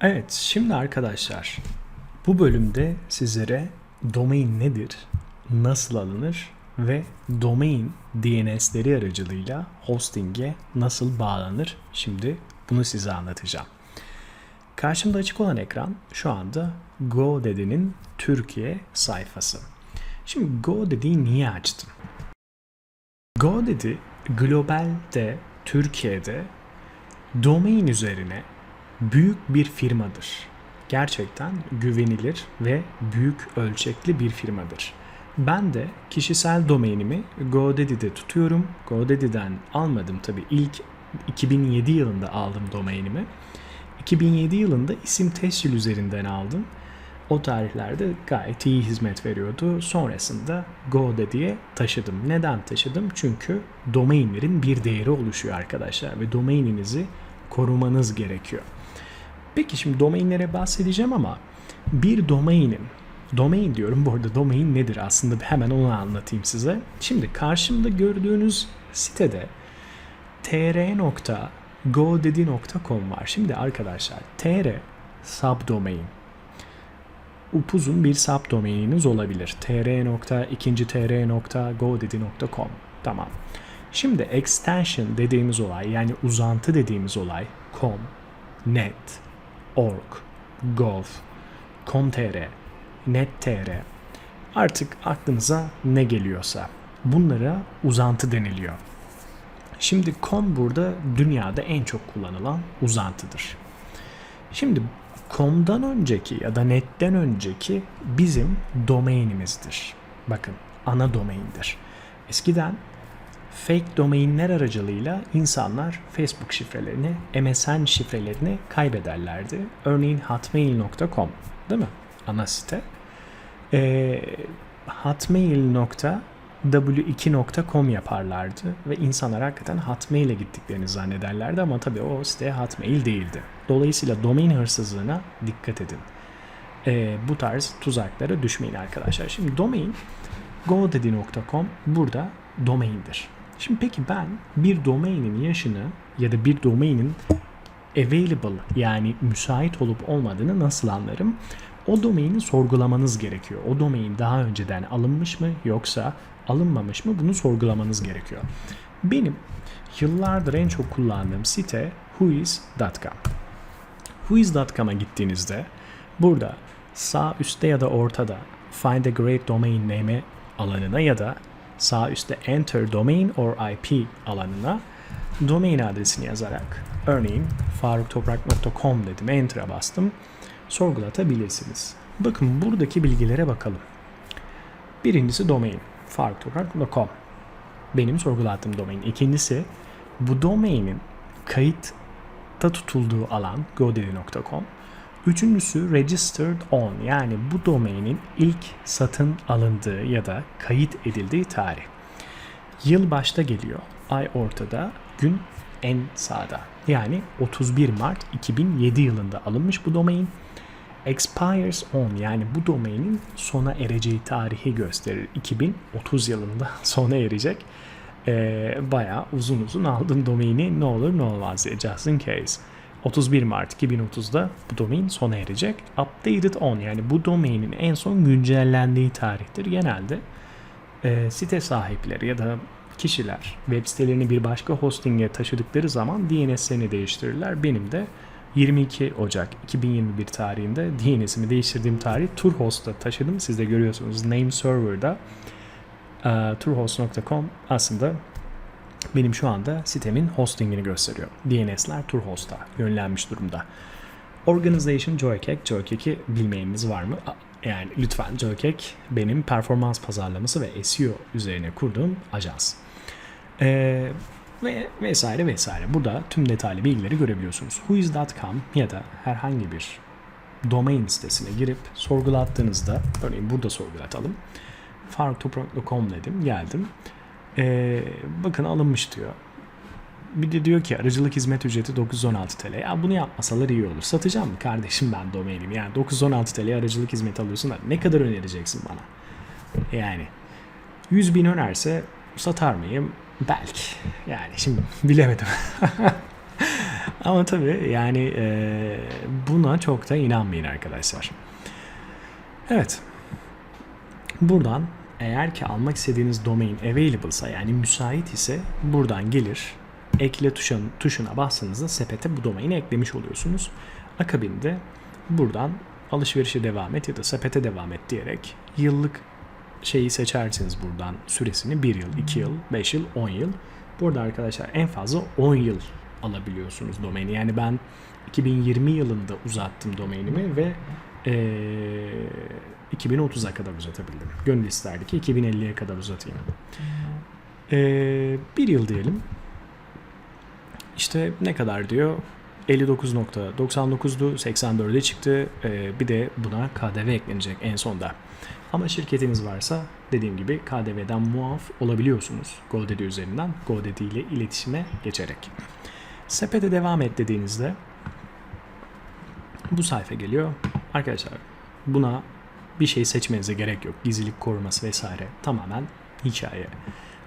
Evet, şimdi arkadaşlar bu bölümde sizlere domain nedir, nasıl alınır ve domain DNS'leri aracılığıyla hosting'e nasıl bağlanır şimdi bunu size anlatacağım. Karşımda açık olan ekran şu anda GoDaddy'nin Türkiye sayfası. Şimdi GoDaddy'yi niye açtım? GoDaddy globalde, Türkiye'de domain üzerine büyük bir firmadır. Gerçekten güvenilir ve büyük ölçekli bir firmadır. Ben de kişisel domainimi GoDaddy'de tutuyorum. GoDaddy'den almadım tabii ilk 2007 yılında aldım domainimi. 2007 yılında isim tescil üzerinden aldım. O tarihlerde gayet iyi hizmet veriyordu. Sonrasında GoDaddy'ye taşıdım. Neden taşıdım? Çünkü domainlerin bir değeri oluşuyor arkadaşlar ve domaininizi korumanız gerekiyor. Peki şimdi domainlere bahsedeceğim ama bir domainin Domain diyorum. Bu arada domain nedir aslında hemen onu anlatayım size. Şimdi karşımda gördüğünüz sitede tr.godaddy.com var. Şimdi arkadaşlar tr subdomain. Upuzun bir subdomaininiz olabilir. tr.2.tr.godaddy.com Tamam. Şimdi extension dediğimiz olay yani uzantı dediğimiz olay com, net, org, gov, com.tr, net.tr artık aklınıza ne geliyorsa bunlara uzantı deniliyor. Şimdi com burada dünyada en çok kullanılan uzantıdır. Şimdi com'dan önceki ya da netten önceki bizim domainimizdir. Bakın ana domaindir. Eskiden fake domainler aracılığıyla insanlar Facebook şifrelerini, MSN şifrelerini kaybederlerdi. Örneğin hotmail.com değil mi? Ana site. E, hotmail.w2.com yaparlardı ve insanlar hakikaten Hotmail'e gittiklerini zannederlerdi ama tabii o site Hotmail değildi. Dolayısıyla domain hırsızlığına dikkat edin. E, bu tarz tuzaklara düşmeyin arkadaşlar. Şimdi domain godaddy.com burada domaindir. Şimdi peki ben bir domainin yaşını ya da bir domainin available yani müsait olup olmadığını nasıl anlarım? O domaini sorgulamanız gerekiyor. O domain daha önceden alınmış mı yoksa alınmamış mı bunu sorgulamanız gerekiyor. Benim yıllardır en çok kullandığım site whois.com. Whois.com'a gittiğinizde burada sağ üstte ya da ortada Find a Great Domain Name alanına ya da sağ üstte Enter Domain or IP alanına domain adresini yazarak örneğin faruktoprak.com dedim Enter'a bastım sorgulatabilirsiniz. Bakın buradaki bilgilere bakalım. Birincisi domain faruktoprak.com benim sorgulattığım domain. İkincisi bu domainin kayıtta tutulduğu alan godaddy.com. Üçüncüsü registered on yani bu domainin ilk satın alındığı ya da kayıt edildiği tarih. Yıl başta geliyor, ay ortada, gün en sağda. Yani 31 Mart 2007 yılında alınmış bu domain. Expires on yani bu domainin sona ereceği tarihi gösterir. 2030 yılında sona erecek. Ee, bayağı uzun uzun aldım domaini ne olur ne olmaz diye just in case. 31 Mart 2030'da bu domain sona erecek. Updated on yani bu domainin en son güncellendiği tarihtir. Genelde e, site sahipleri ya da kişiler web sitelerini bir başka hosting'e taşıdıkları zaman DNS'lerini değiştirirler. Benim de 22 Ocak 2021 tarihinde DNS'imi değiştirdiğim tarih Turhost'a taşıdım. Siz de görüyorsunuz name server'da uh, turhost.com aslında benim şu anda sitemin hostingini gösteriyor. DNS'ler Turhost'a yönlenmiş durumda. Organization Joycake. Joycake'i bilmeyeniniz var mı? Yani lütfen Joycake benim performans pazarlaması ve SEO üzerine kurduğum ajans. Ee, ve vesaire vesaire. Burada tüm detaylı bilgileri görebiliyorsunuz. Whois.com ya da herhangi bir domain sitesine girip sorgulattığınızda, örneğin burada sorgulatalım. faruktoprak.com dedim, geldim. Ee, bakın alınmış diyor. Bir de diyor ki aracılık hizmet ücreti 916 TL. Ya bunu yapmasalar iyi olur. Satacağım mı kardeşim ben domainim? Yani 916 TL aracılık hizmeti alıyorsun da ne kadar önereceksin bana? Yani 100 bin önerse satar mıyım? Belki. Yani şimdi bilemedim. Ama tabii yani e, buna çok da inanmayın arkadaşlar. Evet. Buradan eğer ki almak istediğiniz domain available'sa yani müsait ise buradan gelir ekle tuşuna, tuşuna bastığınızda sepete bu domaini eklemiş oluyorsunuz. Akabinde buradan alışverişe devam et ya da sepete devam et diyerek yıllık şeyi seçersiniz buradan süresini 1 yıl, 2 yıl, 5 yıl, 10 yıl. Burada arkadaşlar en fazla 10 yıl alabiliyorsunuz domaini. Yani ben 2020 yılında uzattım domainimi ve ee, 2030'a kadar uzatabildim. Gönül isterdi ki 2050'ye kadar uzatayım. Ee, bir yıl diyelim. İşte ne kadar diyor? 59.99'du 84'e çıktı. Ee, bir de buna KDV eklenecek en sonda. Ama şirketiniz varsa dediğim gibi KDV'den muaf olabiliyorsunuz GoDaddy üzerinden GoDaddy ile iletişime geçerek. Sepete devam et dediğinizde bu sayfa geliyor. Arkadaşlar buna bir şey seçmenize gerek yok. Gizlilik koruması vesaire tamamen hikaye.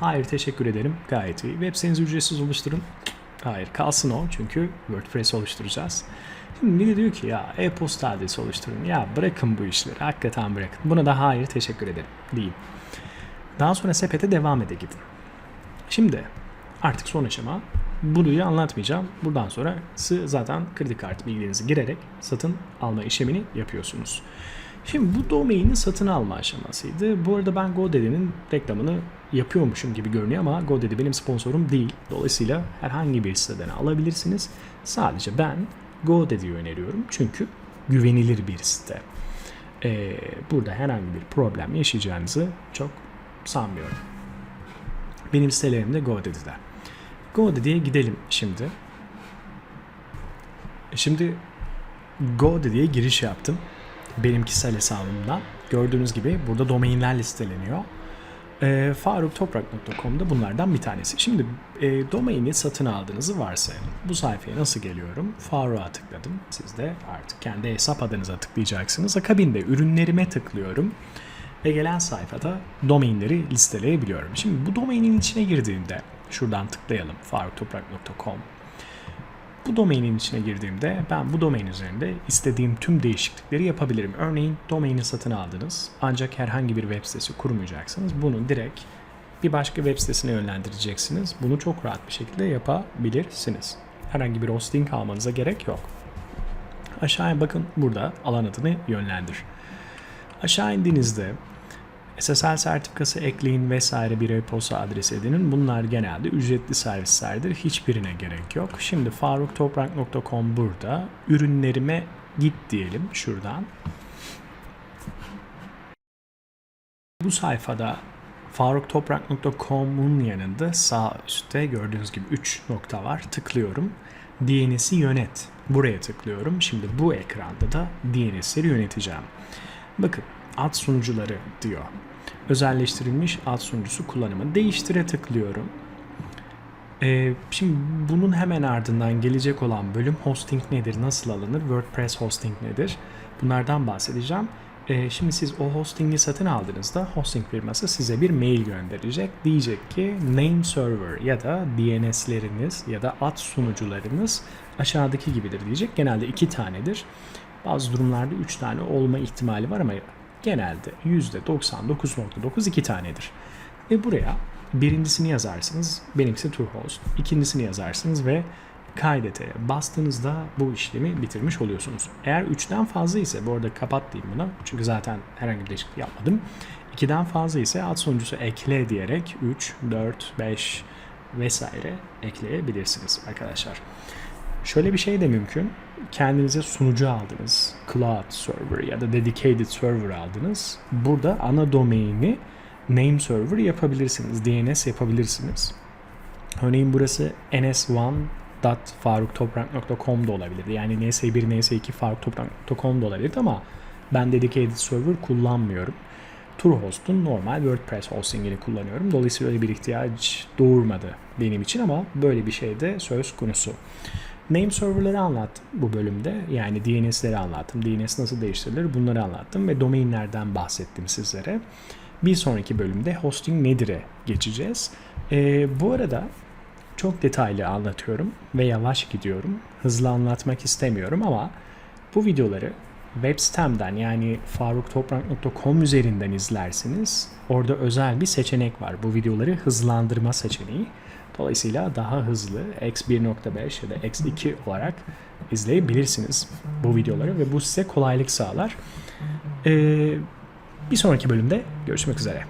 Hayır teşekkür ederim gayet iyi. Web sitenizi ücretsiz oluşturun. Hayır kalsın o çünkü WordPress oluşturacağız. Şimdi bir de diyor ki ya e-posta adresi oluşturun. Ya bırakın bu işleri hakikaten bırakın. Buna da hayır teşekkür ederim diyeyim. Daha sonra sepete devam ede gidin. Şimdi artık son aşama Bunu anlatmayacağım. Buradan sonra zaten kredi kartı bilgilerinizi girerek satın alma işlemini yapıyorsunuz. Şimdi bu domaini satın alma aşamasıydı. Bu arada ben GoDaddy'nin reklamını yapıyormuşum gibi görünüyor ama GoDaddy benim sponsorum değil. Dolayısıyla herhangi bir siteden alabilirsiniz. Sadece ben GoDaddy'yi öneriyorum çünkü güvenilir bir site. Ee, burada herhangi bir problem yaşayacağınızı çok sanmıyorum. Benim sitelerim de GoDaddy'de. GoDaddy'ye gidelim şimdi. Şimdi GoDaddy'ye giriş yaptım. Benim kişisel hesabımdan. Gördüğünüz gibi burada domainler listeleniyor. E, faruktoprak.com'da bunlardan bir tanesi. Şimdi e, domaini satın aldığınızı varsayalım. Bu sayfaya nasıl geliyorum? Faruk'a tıkladım. Siz de artık kendi hesap adınıza tıklayacaksınız. Akabinde ürünlerime tıklıyorum. Ve gelen sayfada domainleri listeleyebiliyorum. Şimdi bu domainin içine girdiğimde şuradan tıklayalım faruktoprak.com bu domainin içine girdiğimde ben bu domain üzerinde istediğim tüm değişiklikleri yapabilirim. Örneğin domaini satın aldınız ancak herhangi bir web sitesi kurmayacaksınız. Bunu direkt bir başka web sitesine yönlendireceksiniz. Bunu çok rahat bir şekilde yapabilirsiniz. Herhangi bir hosting almanıza gerek yok. Aşağıya bakın burada alan adını yönlendir. Aşağı indiğinizde SSL sertifikası ekleyin vesaire bir e-posta adresi edinin. Bunlar genelde ücretli servislerdir. Hiçbirine gerek yok. Şimdi faruktoprak.com burada. Ürünlerime git diyelim şuradan. Bu sayfada faruktoprak.com'un yanında sağ üstte gördüğünüz gibi 3 nokta var. Tıklıyorum. DNS'i yönet. Buraya tıklıyorum. Şimdi bu ekranda da DNS'leri yöneteceğim. Bakın ad sunucuları diyor. Özelleştirilmiş ad sunucusu kullanımı. Değiştire tıklıyorum. Ee, şimdi bunun hemen ardından gelecek olan bölüm hosting nedir, nasıl alınır, WordPress hosting nedir? Bunlardan bahsedeceğim. Ee, şimdi siz o hostingi satın aldığınızda hosting firması size bir mail gönderecek. Diyecek ki name server ya da DNS'leriniz ya da ad sunucularınız aşağıdaki gibidir diyecek. Genelde iki tanedir. Bazı durumlarda üç tane olma ihtimali var ama genelde %99.9 iki tanedir. Ve buraya birincisini yazarsınız, benimkisi TrueHost. İkincisini yazarsınız ve kaydete bastığınızda bu işlemi bitirmiş oluyorsunuz. Eğer 3'ten fazla ise bu arada kapat diyeyim buna çünkü zaten herhangi bir değişiklik yapmadım. 2'den fazla ise ad sonucusu ekle diyerek 3, 4, 5 vesaire ekleyebilirsiniz arkadaşlar. Şöyle bir şey de mümkün. Kendinize sunucu aldınız. Cloud server ya da dedicated server aldınız. Burada ana domaini name server yapabilirsiniz. DNS yapabilirsiniz. Örneğin burası ns1.faruktoprak.com da olabilir. Yani ns1, ns2 faruktoprak.com da olabilir ama ben dedicated server kullanmıyorum. Turhost'un normal WordPress hostingini kullanıyorum. Dolayısıyla öyle bir ihtiyaç doğurmadı benim için ama böyle bir şey de söz konusu. Name server'ları anlattım bu bölümde. Yani DNS'leri anlattım. DNS nasıl değiştirilir bunları anlattım ve domainlerden bahsettim sizlere. Bir sonraki bölümde hosting nedir'e geçeceğiz. Ee, bu arada çok detaylı anlatıyorum ve yavaş gidiyorum. Hızlı anlatmak istemiyorum ama bu videoları web sitemden yani faruktoprak.com üzerinden izlersiniz. Orada özel bir seçenek var. Bu videoları hızlandırma seçeneği. Dolayısıyla daha hızlı x1.5 ya da x2 olarak izleyebilirsiniz bu videoları ve bu size kolaylık sağlar. Ee, bir sonraki bölümde görüşmek üzere.